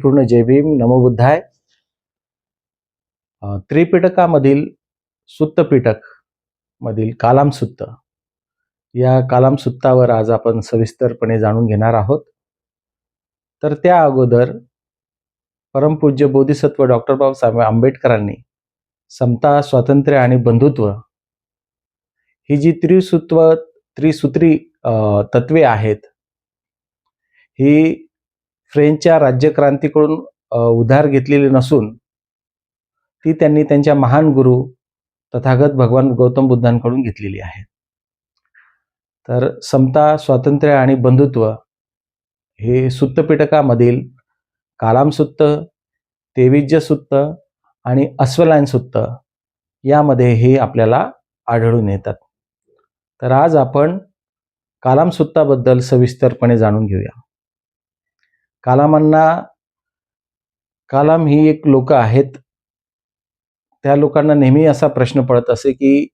पूर्ण जय भीम नमोबुद्धाय त्रिपिटकामधील सुत्तपिटक मधील कालाम सुत्त या कालाम सुत्तावर आज आपण सविस्तरपणे जाणून घेणार आहोत. तर त्या अगोदर परमपूज्य बोधिसत्व डॉक्टर बाबासाहेब आंबेडकरांनी समता स्वातंत्र्य आणि बंधुत्व ही जी त्रिसूत्व त्रिसूत्री तत्वे आहेत ही फ्रेंचच्या राज्यक्रांतीकडून उधार घेतलेली नसून ती त्यांनी त्यांच्या महान गुरु तथागत भगवान गौतम बुद्धांकडून घेतलेली आहे. तर समता स्वातंत्र्य आणि बंधुत्व हे सुत्तपिटकामधील कालामसुत्त तेविज्य सुत्त आणि अस्वलायन सुत्त यामध्ये हे आपल्याला आढळून येतात. तर आज आपण कालामसुत्ताबद्दल सविस्तरपणे जाणून घेऊया. कालामांना कालाम ही एक लोक आहेत. त्या लोकांना नेहमी असा प्रश्न पडत असे की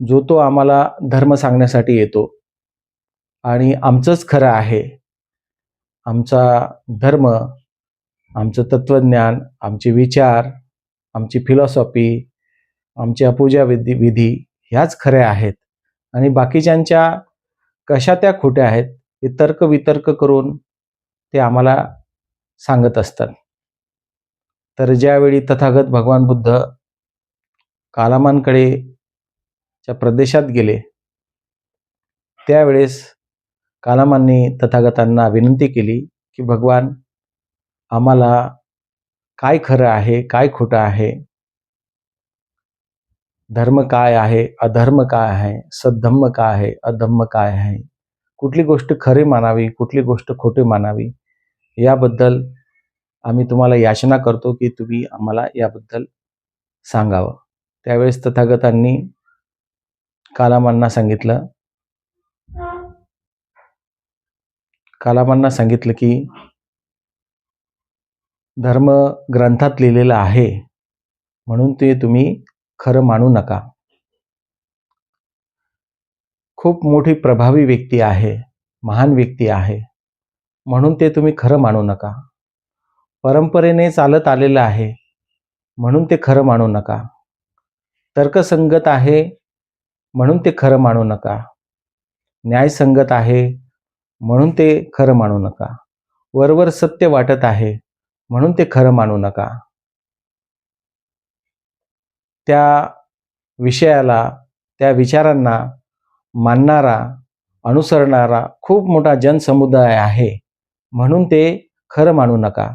जो तो आम्हाला धर्म सांगण्यासाठी येतो आणि आमचंच खरं आहे. आमचा धर्म आमचं तत्त्वज्ञान आमचे विचार आमची फिलॉसॉफी आमच्या पूजा विधी विधी ह्याच खऱ्या आहेत. आणि बाकीच्यांच्या कशा त्या खोट्या आहेत हे तर्क वितर्क करून ते आम्हाला सांगत असतात. तर ज्यावेळी तथागत भगवान बुद्ध कालामानकडे च्या प्रदेशात गेले त्यावेळेस कालामांनी तथागतांना विनंती केली की भगवान आम्हाला काय खरं आहे काय खोटं आहे? धर्म काय आहे अधर्म काय आहे सद्धम्म काय आहे अधम्म काय आहे? कुठली गोष्ट खरी मानावी कुठली गोष्ट खोटी मानावी? याबद्दल आम्ही तुम्हाला याचना करतो की तुम्ही आम्हाला याबद्दल सांगावं. त्यावेळेस तथागतांनी कालामांना सांगितलं. कालामांना सांगितलं की धर्म ग्रंथात लिहिलेलं आहे म्हणून ते तुम्ही खरं मानू नका. खूप मोठी प्रभावी व्यक्ती आहे महान व्यक्ती आहे. म्हणून ते तुम्ही खरं मानू नका. परंपरेने चालत आलेलं आहे म्हणून ते खरं मानू नका. तर्कसंगत आहे म्हणून ते खरं मानू नका. न्यायसंगत आहे म्हणून ते खरं मानू नका. वरवर सत्य वाटत आहे म्हणून ते खरं मानू नका. त्या विषयाला त्या विचारांना मानणारा अनुसरणारा खूप मोठा जनसमुदाय आहे. म्हणून ते खरं मानू नका.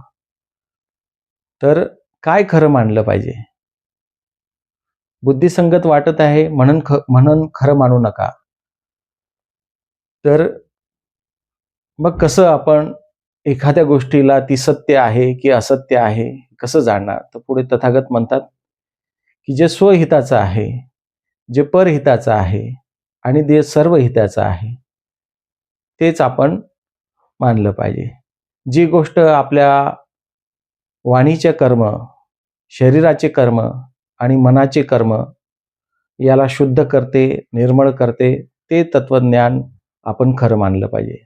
तर काय खरं मानलं पाहिजे? बुद्धिसंगत वाटत आहे म्हणून ख म्हणून खरं मानू नका. तर मग कसं आपण एखाद्या गोष्टीला ती सत्य आहे की असत्य आहे कसं जाणणार? तर पुढे तथागत म्हणतात की जे स्वहिताचं आहे जे परहिताचं आहे आणि जे सर्व हिताचं आहे तेच आपण मानलं पाहिजे. जी गोष्ट आपल्या वाणीचे कर्म शरीराचे कर्म आणि मनाचे कर्म याला शुद्ध करते निर्मळ करते ते तत्वज्ञान आपण खरं मानलं पाहिजे.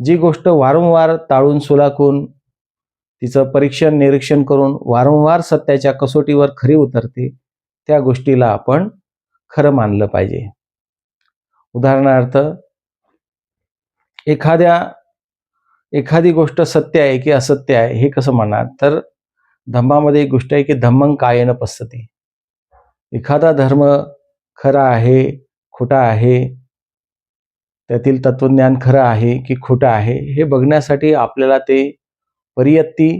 जी गोष्ट वारंवार टाळून सुलाखून तिचं परीक्षण निरीक्षण करून वारंवार सत्याच्या कसोटीवर खरी उतरते त्या गोष्टीला आपण खरं मानलं पाहिजे. उदाहरणार्थ एखाद्या एखादी गोष्ट सत्य आहे की असत्य आहे हे कसं म्हणणार? तर धम्मामध्ये एक गोष्ट आहे की धम्मं कायन पसते एखादा धर्म खरा आहे खोटा आहे त्यातील तत्वज्ञान खरं आहे की खोटं आहे हे बघण्यासाठी आपल्याला ते परियत्ती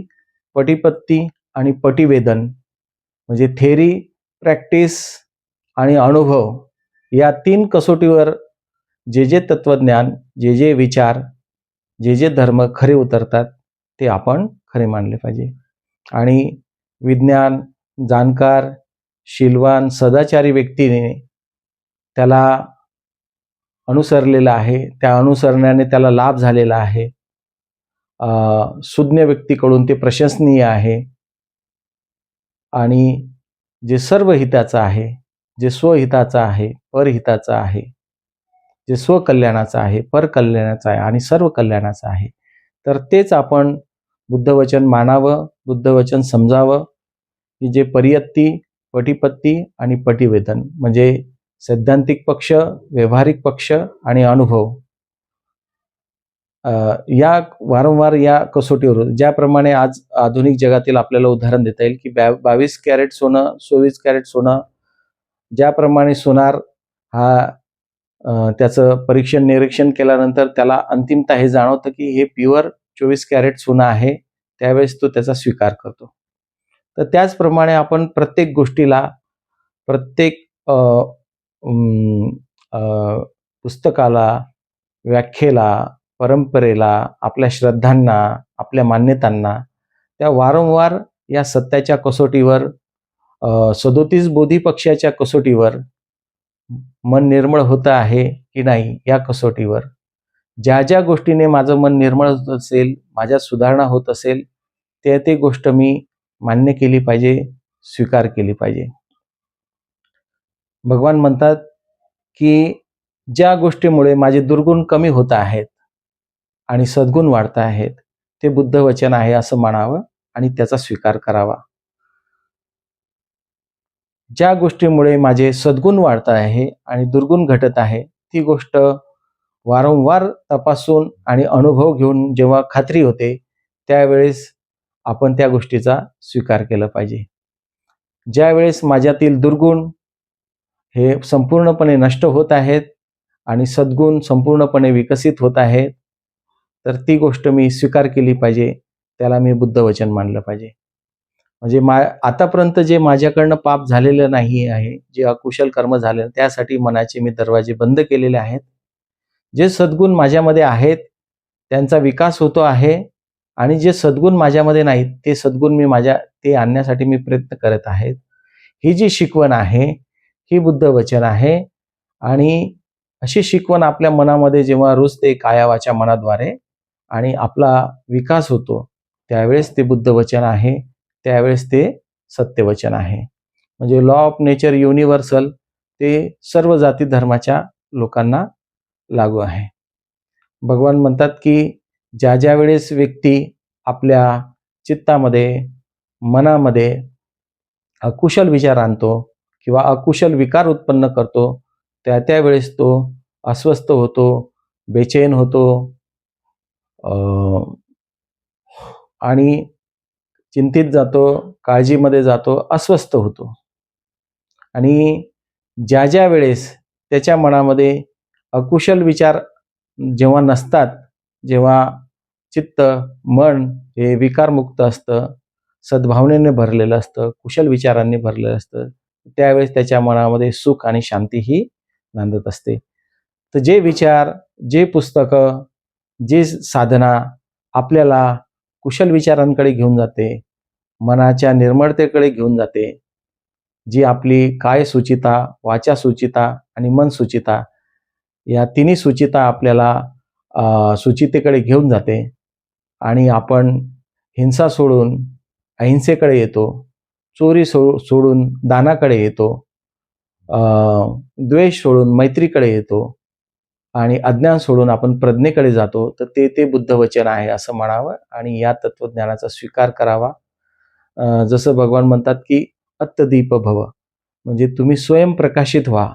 पटिपत्ती आणि पटिवेदन म्हणजे थेरी प्रॅक्टिस आणि अनुभव या तीन कसोटीवर जे जे तत्वज्ञान जे जे विचार जे जे धर्म खरे उतरतात ते आपण खरे मानले पाहिजे. आणि विज्ञान जाणकार शिलवान सदाचारी व्यक्तीने त्याला अनुसरलेला आहे. त्या अनुसरण्याने त्याला लाभ झालेला आहे. सुज्ञ व्यक्तीकडून ते प्रशंसनीय आहे. आणि जे सर्व हिताचं आहे जे स्वहिताचं आहे परहिताचं आहे जे स्वकल्याणाचं आहे परकल्याणाचं आहे आणि सर्व कल्याणाचं आहे. तर तेच आपण बुद्धवचन मानावं बुद्धवचन समजावं की जे परियत्ती पटीपत्ती आणि पटीवेतन म्हणजे सैद्धांतिक पक्ष व्यावहारिक पक्ष आणि अनुभव. या वारंवार या कसोटीवर ज्याप्रमाणे आज आधुनिक जगातील आपल्याला उदाहरण देता येईल की बॅ बावीस कॅरेट सोनं चोवीस कॅरेट सोनं ज्याप्रमाणे सोनार हा त्याचं परीक्षण निरीक्षण केल्यानंतर त्याला अंतिमता हे जाणवतं की हे प्युअर चोवीस कॅरेट सोनं आहे त्यावेळेस तो त्याचा स्वीकार करतो. तर त्याचप्रमाणे आपण प्रत्येक गोष्टीला प्रत्येक पुस्तकाला व्याख्येला परंपरेला आपल्या श्रद्धांना आपल्या मान्यतांना त्या वारंवार या सत्याच्या कसोटीवर सदोतीस बोधी पक्षाच्या कसोटीवर मन निर्मळ होतं आहे की नाही या कसोटीवर? ज्या ज्या गोष्टीने माझं मन निर्मळ होत असेल माझ्यात सुधारणा होत असेल त्या ते गोष्ट मी मान्य केली पाहिजे स्वीकार केली पाहिजे. भगवान म्हणतात की ज्या गोष्टीमुळे माझे दुर्गुण कमी होत आहेत आणि सद्गुण वाढत आहेत ते बुद्ध वचन आहे असं मानावं आणि त्याचा स्वीकार करावा. ज्या गोष्टीमुळे माझे सद्गुण वाढत आहे आणि दुर्गुण घटत आहे ती गोष्ट वारंवार तपासून आणि अनुभव घेऊन जेव्हा खात्री होते त्यावेळेस आपण त्या गोष्टीचा स्वीकार केला पाहिजे. ज्यावेळेस माझ्यातील दुर्गुण हे संपूर्णपणे नष्ट होत आहेत आणि सद्गुण संपूर्णपणे विकसित होत आहेत तर ती गोष्ट मी स्वीकार केली पाहिजे त्याला मी बुद्ध वचन मानलं पाहिजे. म्हणजे मा आतापर्यंत जे माझ्याकडनं पाप झालेलं नाही आहे जे अकुशल कर्म झाले त्यासाठी मनाचे मी दरवाजे बंद केलेले आहेत. जे सद्गुण माझ्यामध्ये आहेत त्यांचा विकास होतो आहे आणि जे सद्गुण माझ्यामध्ये नाहीत ते सद्गुण मी माझ्या ते आणण्यासाठी मी प्रयत्न करत आहेत. ही जी शिकवण आहे ही बुद्ध वचन आहे आणि अशी शिकवण आपल्या मनामध्ये जेव्हा रुजते कायावाच्या मनाद्वारे आणि आपला विकास होतो त्यावेळेस ते बुद्ध वचन आहे. त्यावेळेस ते सत्यवचन आहे. म्हणजे लॉ ऑफ नेचर युनिव्हर्सल ते सर्व जाती धर्माच्या लोकांना लागू आहे. भगवान म्हणतात की ज्या ज्या वेळेस व्यक्ती आपल्या चित्तामध्ये मनामध्ये अकुशल विचार आणतो किंवा अकुशल विकार उत्पन्न करतो त्या त्यावेळेस तो अस्वस्थ होतो बेचैन होतो आणि चिंतित जातो काळजीमध्ये जातो अस्वस्थ होतो. आणि ज्या ज्या वेळेस त्याच्या मनामध्ये अकुशल विचार जेव्हा नसतात जेव्हा चित्त मन हे विकारमुक्त असतं सद्भावनेने भरलेलं असतं कुशल विचारांनी भरलेलं असतं त्यावेळेस त्याच्या मनामध्ये सुख आणि शांती ही नांदत असते. तर जे विचार जे पुस्तकं जे साधना आपल्याला कुशल विचारांकडे घेऊन जाते मनाच्या निर्मळतेकडे घेऊन जाते जी आपली काय सुचिता वाचा सुचिता आणि मन सुचिता या तिन्ही सुचिता आपल्याला सुचितेकडे घेऊन जाते आणि आपण हिंसा सोडून अहिंसेकडे येतो चोरी सो सोडून दानाकडे येतो द्वेष सोडून मैत्रीकडे येतो आणि अज्ञान सोडून आपण प्रज्ञेकडे जातो तर ते ते बुद्ध वचन आहे असं म्हणावं आणि या तत्वज्ञानाचा स्वीकार करावा. जसं भगवान म्हणतात की अत्तदीप भव म्हणजे तुम्ही स्वयंप्रकाशित व्हा.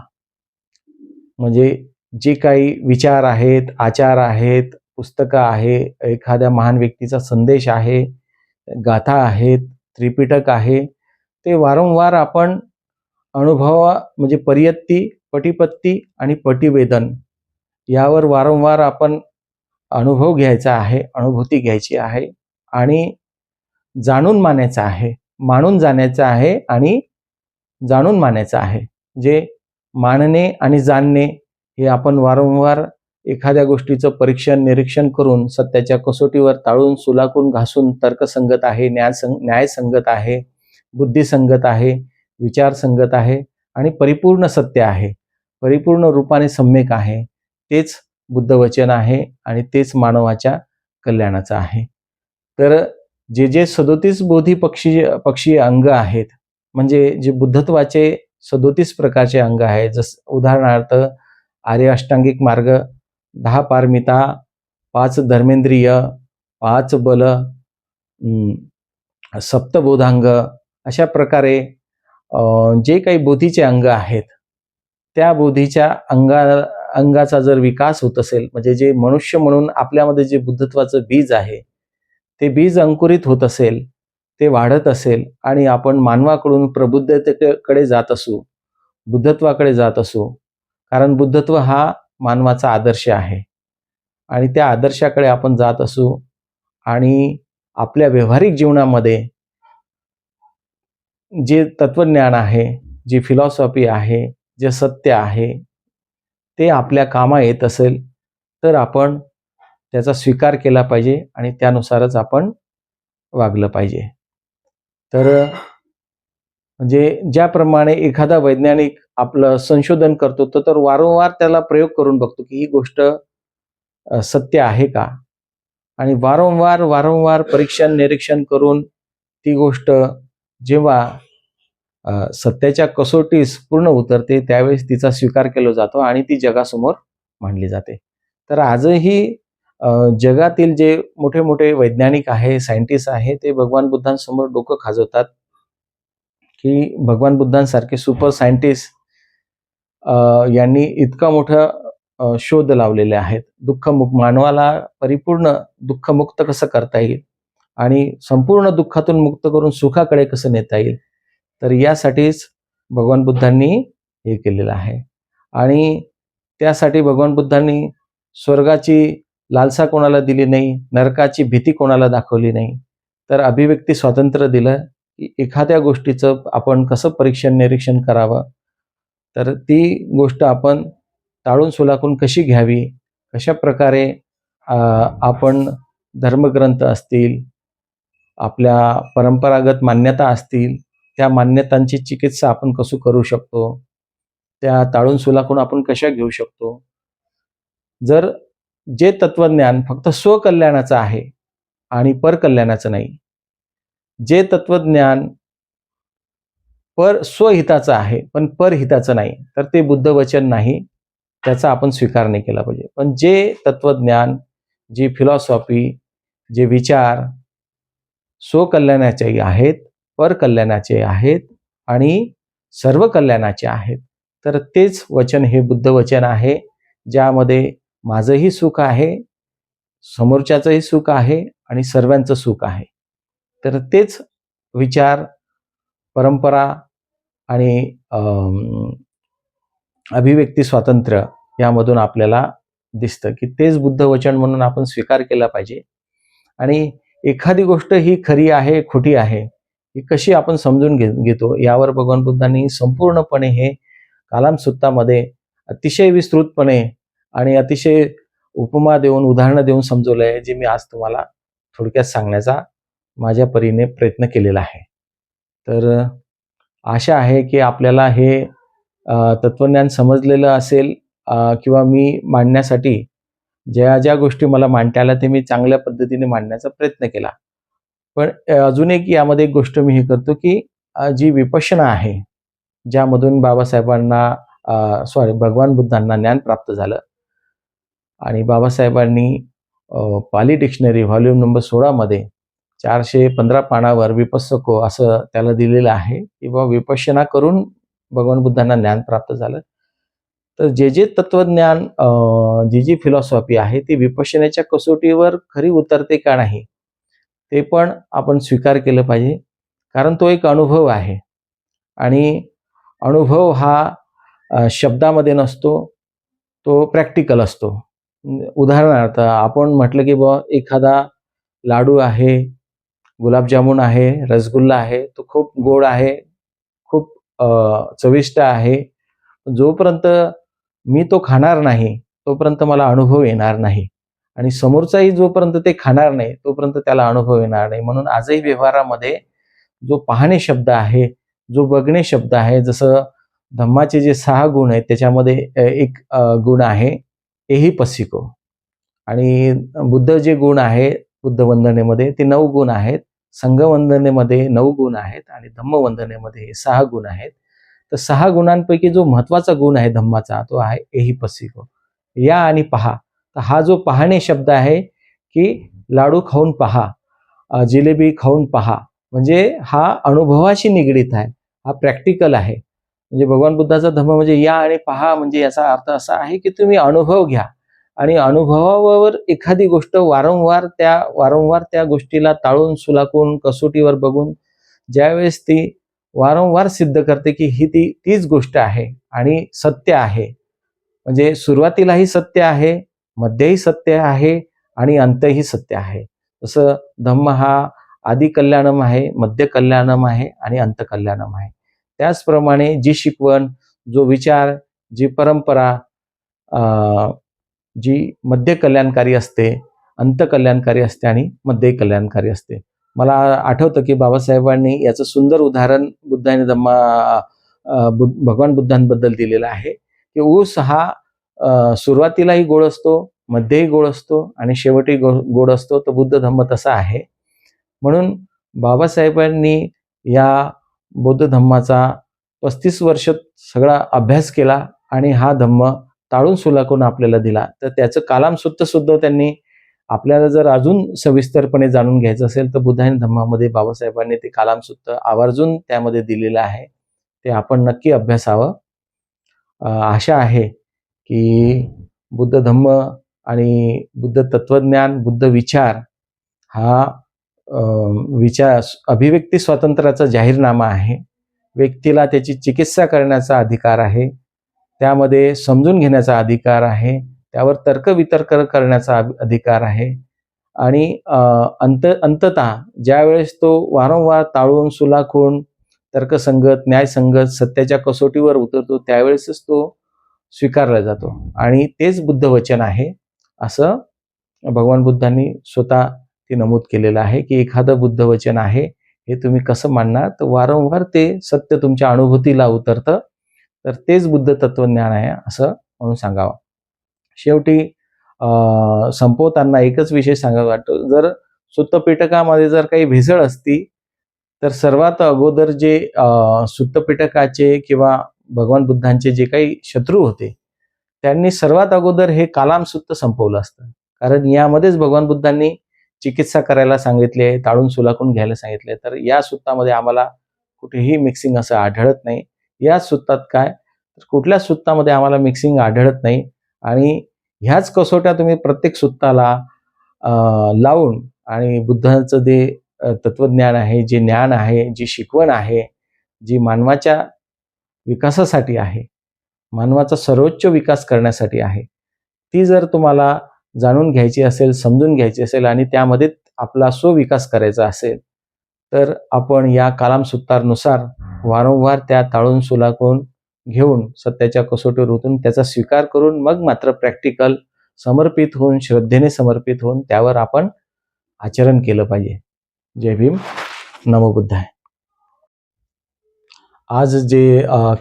म्हणजे जे काही विचार आहेत आचार आहेत पुस्तकं आहे एखाद्या महान व्यक्तीचा संदेश आहे गाथा आहेत त्रिपिटक आहे ते वारंवार आपण अनुभवा म्हणजे परियत्ती पटिपत्ती आणि पटिवेदन यावर वारंवार आपण अनुभव घ्यायचा आहे अनुभूती घ्यायची आहे आणि जाणून मानायचं आहे मानून जाण्याचं आहे आणि जाणून मानायचं आहे. जे मानणे आणि जाणणे हे आपण वारंवार एखाद्या गोष्टीचं परीक्षण निरीक्षण करून सत्याच्या कसोटीवर ताळून सुलाकून घासून तर्कसंगत आहे न्यायसंग न्यायसंगत आहे बुद्धिसंगत आहे विचारसंगत आहे आणि परिपूर्ण सत्य आहे. परिपूर्ण रूपाने सम्यक आहे. तेच बुद्धवचन आहे आणि तेच मानवाच्या कल्याणाचं आहे. तर जे जे सदोतीस बोधी पक्षी पक्षी अंग आहेत म्हणजे जे बुद्धत्वाचे सदोतीस प्रकारचे अंग आहेत जस उदाहरणार्थ आर्य अष्टांगिक मार्ग दहा पारमिता पाच धर्मेंद्रिय पाच बल सप्तबोधांग अशा प्रकारे जे काही बोधीचे अंग आहेत त्या बोधीच्या अंगा अंगाचा जर विकास होत असेल म्हणजे जे मनुष्य म्हणून आपल्यामध्ये जे बुद्धत्वाचं बीज आहे ते बीज अंकुरित होत असेल ते वाढत असेल आणि आपण मानवाकडून प्रबुद्धतेकडे जात असू बुद्धत्वाकडे जात असू कारण बुद्धत्व हा मानवाचा आदर्श आहे. आणि त्या आदर्शाकडे आपण जात असू आणि आपल्या व्यावहारिक जीवनामध्ये जे तत्वज्ञान आहे जी फिलॉसॉफी आहे जे सत्य आहे ते आपल्या कामा येत असेल तर आपण त्याचा स्वीकार केला पाहिजे आणि त्यानुसारच आपण वागलं पाहिजे. तर म्हणजे ज्याप्रमाणे एखादा वैज्ञानिक आपलं संशोधन करतो तर तर वारंवार त्याला प्रयोग करून बघतो की ही गोष्ट सत्य आहे का? आणि वारंवार वारंवार परीक्षण निरीक्षण करून ती गोष्ट जेव्हा सत्याच्या कसोटीस पूर्ण उतरते त्यावेळेस तिचा स्वीकार केला जातो आणि ती जगासमोर मांडली जाते. तर आजही जगातील जे मोठे मोठे वैज्ञानिक आहे सायंटिस्ट आहे ते भगवान बुद्धांसमोर डोकं खाजवतात की भगवान बुद्धांसारखे सुपर सायंटिस्ट यांनी इतका मोठा शोध लावलेले आहेत. दुःखमुक्त मानवाला परिपूर्ण दुःखमुक्त कसं करता येईल? आणि संपूर्ण दुःखातून मुक्त करून सुखाकडे कसं नेता येईल? तर यासाठीच भगवान बुद्धांनी हे केलेलं आहे. आणि त्यासाठी भगवान बुद्धांनी स्वर्गाची लालसा कोणाला दिली नाही नरकाची भीती कोणाला दाखवली नाही तर अभिव्यक्ती स्वातंत्र्य दिलं की एखाद्या गोष्टीचं आपण कसं परीक्षण निरीक्षण करावं तर ती गोष्ट आपण टाळून सुलाखून कशी घ्यावी कशा प्रकारे आपण धर्मग्रंथ असतील आपल्या परंपरागत मान्यता असतील त्या मान्यतांची चिकित्सा आपण कसं करू शकतो? त्या टाळून सुलाखून आपण कशा घेऊ शकतो? जर जे तत्वज्ञान फक्त स्वकल्याणाचं आहे आणि परकल्याणाचं नाही जे तत्वज्ञान पर स्वहिताचं आहे पण परहिताचं नाही तर ते बुद्ध वचन नाही त्याचा आपण स्वीकार नाही केला पाहिजे. पण जे तत्वज्ञान जी फिलॉसॉफी जे विचार स्वकल्याणाचे आहेत परकल्याणाचे आहेत आणि सर्व कल्याणाचे आहेत. तर तेच वचन हे बुद्ध वचन आहे ज्यामध्ये माझंही सुख आहे समोरच्याचंही सुख आहे आणि सर्वांचं सुख आहे. तर तेच विचार परंपरा आणि अभिव्यक्ती स्वातंत्र्य यामधून आपल्याला दिसतं की तेच बुद्ध वचन म्हणून आपण स्वीकार केला पाहिजे. आणि एखादी गोष्ट ही खरी आहे खोटी आहे ही कशी आपण समजून घे घेतो यावर भगवान बुद्धांनी संपूर्णपणे हे कालाम सुत्तामध्ये अतिशय विस्तृतपणे आणि अतिशय उपमा देऊन उदाहरणं देऊन समजवलं आहे जे मी आज तुम्हाला थोडक्यात सांगण्याचा माझ्या परीने प्रयत्न केलेला आहे. तर आशा आहे की आपल्याला हे तत्वज्ञान समजलेलं असेल किंवा मी मांडण्यासाठी ज्या ज्या गोष्टी मला मांडता आल्या ते मी चांगल्या पद्धतीने मांडण्याचा प्रयत्न केला. पण अजून एक यामध्ये एक गोष्ट मी हे करतो की जी विपशना आहे ज्यामधून बाबासाहेबांना सॉरी भगवान बुद्धांना ज्ञान प्राप्त झालं. आणि बाबासाहेबांनी पाली डिक्शनरी व्हॉल्यूम नंबर सोळामध्ये चारशे पंधरा पानावर विपसको असं त्याला दिलेलं आहे किंवा विपशना करून भगवान बुद्धांना ज्ञान प्राप्त झालं. तर जे जे तत्वज्ञान जी जी फिलॉसॉफी आहे ती विपशनाच्या कसोटीवर खरी उतरते का नाही ते पण आपण स्वीकार केलं पाहिजे. कारण तो एक अनुभव आहे. आणि अनुभव हा शब्दामध्ये नसतो तो प्रॅक्टिकल असतो. उदाहरणार्थ आपण म्हटलं की बुवा एखादा लाडू आहे गुलाबजामुन आहे रसगुल्ला आहे तो खूप गोड आहे खूप चविष्ट आहे. जोपर्यंत मी तो खाणार नाही तोपर्यंत मला अनुभव येणार नाही. आणि समोरचाही जोपर्यंत ते खाणार नाही तोपर्यंत त्याला अनुभव येणार नाही. म्हणून आजही व्यवहारामध्ये जो पाहणे शब्द आहे जो बघणे शब्द आहे जसं धम्माचे जे सहा गुण आहेत त्याच्यामध्ये एक गुण आहे एही पसिको. आणि बुद्ध जे गुण आहे बुद्ध वंदनेमध्ये ते नऊ गुण आहेत. संघवंदनेमध्ये नऊ गुण आहेत आणि धम्मवंदनेमध्ये हे सहा गुण आहेत. तर सहा गुणांपैकी जो महत्त्वाचा गुण आहे धम्माचा तो आहे एही पसिको. या आणि पहा. तर हा जो पाहणे शब्द आहे की लाडू खाऊन पहा जिलेबी खाऊन पहा म्हणजे हा अनुभवाशी निगडीत आहे हा प्रॅक्टिकल आहे. म्हणजे भगवान बुद्धाचा धर्म म्हणजे या आणि पहा म्हणजे याचा अर्थ असा आहे की तुम्ही अनुभव घ्या आणि अनुभवावर एखादी गोष्ट वारंवार त्या वारंवार त्या गोष्टीला टाळून सुलाकून कसोटीवर बघून ज्यावेळेस ती वारंवार सिद्ध करते की ही ती तीच गोष्ट आहे आणि सत्य आहे. म्हणजे सुरुवातीलाही सत्य आहे मध्यही सत्य आहे आणि अंतही सत्य आहे. तसं धम्म हा आदि कल्याणम आहे मध्य कल्याणम आहे आणि अंत कल्याणम आहे. त्याचप्रमाणे जी शिकवण जो विचार जी परंपरा जी मध्य कल्याणकारी असते अंत कल्याणकारी असते आणि मध्य कल्याणकारी असते. मला आठवतं की बाबासाहेबांनी याचं सुंदर उदाहरण बुद्धाने धम्मा भगवान बुद्धांबद्दल दिलेलं आहे की ऊस हा सुरुवातीलाही गोड असतो मध्येही गोड असतो आणि शेवटी गो गोड असतो तर बुद्ध धम्म तसा आहे. म्हणून बाबासाहेबांनी या बौद्ध धम्माचा पस्तीस वर्ष सगळा अभ्यास केला आणि हा धम्म ताळून सुलाकून आपल्याला दिला. तर त्याचं कालामसूत्र सुद्धा त्यांनी आपल्याला जर अजून सविस्तरपणे जाणून घ्यायचं असेल तर बुद्धायन धम्मामध्ये बाबासाहेबांनी ते कालामसूत्र आवर्जून त्यामध्ये दिलेलं आहे. ते आपण नक्की अभ्यासावं. आशा आहे की बुद्ध धम्म आणि बुद्ध तत्वज्ञान बुद्ध विचार हा विचार अभिव्यक्ती स्वातंत्र्याचा जाहीरनामा आहे. व्यक्तीला त्याची चिकित्सा करण्याचा अधिकार आहे. त्यामध्ये समजून घेण्याचा अधिकार आहे. त्यावर तर्कवितर्क करण्याचा अधिकार आहे. आणि अंत अंततः ज्यावेळेस तो वारंवार ताळून सुलाखून तर्कसंगत न्यायसंगत सत्याच्या कसोटीवर उतरतो त्यावेळेसच तो स्वीकारला जातो. आणि तेच बुद्ध वचन आहे असं भगवान बुद्धांनी स्वतः ते नमूद केलेलं आहे की एखादं बुद्ध वचन आहे हे तुम्ही कसं मानणार तर वारंवार ते सत्य तुमच्या अनुभूतीला उतरतं. तर तेच बुद्ध तत्वज्ञान आहे असं म्हणून सांगावं. शेवटी संपवताना एकच विषय सांगावा वाटतो. जर सुत्तपिटकामध्ये जर काही भेसळ असती तर सर्वात अगोदर जे अं, किंवा भगवान बुद्धांचे जे काही शत्रू होते त्यांनी सर्वात अगोदर हे कालाम सुत्त संपवलं असतं. कारण यामध्येच भगवान बुद्धांनी चिकित्सा करायला सांगितले टाळून सुलाखून घ्यायला सांगितले. तर या सुत्तामध्ये आम्हाला कुठेही मिक्सिंग असं आढळत नाही. या सुत्तात काय? तर कुठल्या सुत्तामध्ये आम्हाला मिक्सिंग आढळत नाही. आणि ह्याच कसोट्या तुम्ही प्रत्येक सुत्ताला लावून आणि बुद्धांचं जे तत्वज्ञान आहे जे ज्ञान आहे जी शिकवण आहे जी मानवाच्या विकासासाठी आहे. मानवाचा सर्वोच्च विकास करण्यासाठी आहे. ती जर तुम्हाला जाणून घ्यायची असेल समजून घ्यायची असेल आणि त्यामध्ये आपला स्वविकास करायचा असेल तर आपण या कालामसुत्तारनुसार वारंवार त्या ताळून सुलाखून घेऊन सत्याच्या कसोटीवर उतरून त्याचा स्वीकार करून मग मात्र प्रॅक्टिकल समर्पित होऊन श्रद्धेने समर्पित होऊन त्यावर आपण आचरण केलं पाहिजे. जय भीम. नमो आहे आज जे अ,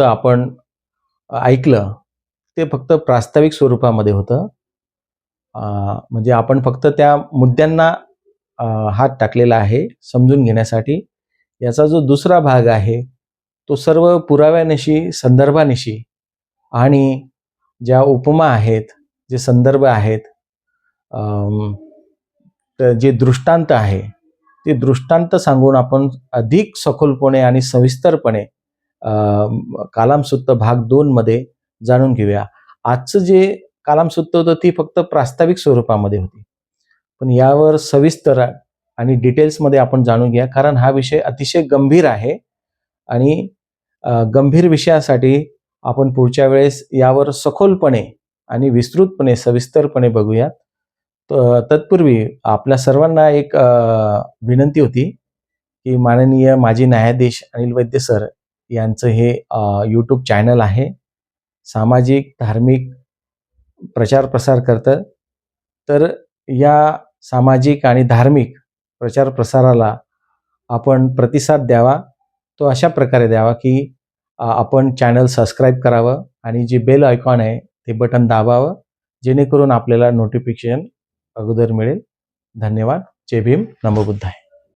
आपण ऐकलं ते फक्त प्रास्ताविक स्वरूपामध्ये होतं. म्हणजे आपण फक्त त्या मुद्द्यांना हात टाकलेला आहे समजून घेण्यासाठी. याचा जो दुसरा भाग आहे तो सर्व पुराव्यानिशी संदर्भानिशी आणि ज्या उपमा आहेत जे संदर्भ आहेत तर जे दृष्टांत आहे ते दृष्टांत सांगून आपण अधिक सखोलपणे आणि सविस्तरपणे अम, कालामसूत्र भाग दोनमध्ये जाणून घेऊया. आजचं जे कालामसूत्र होतं ती फक्त प्रास्ताविक स्वरूपामध्ये होती. पण यावर सविस्तर आणि डिटेल्समध्ये आपण जाणून घ्या कारण हा विषय अतिशय गंभीर आहे आणि गंभीर विषयासाठी आपण पुढच्या वेळेस यावर सखोलपणे आणि विस्तृतपणे सविस्तरपणे बघूयात. तत्पूर्वी आपल्या सर्वांना एक विनंती होती की माननीय माजी न्यायाधीश अनिल वैद्य सर यांचं हे यूट्यूब चॅनल आहे. सामाजिक धार्मिक प्रचार प्रसार करतं. तर या सामाजिक आणि धार्मिक प्रचार प्रसाराला आपण प्रतिसाद द्यावा. तो अशा प्रकारे द्यावा की आपण चॅनल सबस्क्राईब करावं आणि जे बेल आयकॉन आहे ते बटन दाबावं. जेणेकरून आपल्याला नोटिफिकेशन अगोदर मिळेल. धन्यवाद. जय भीम. नमो आहे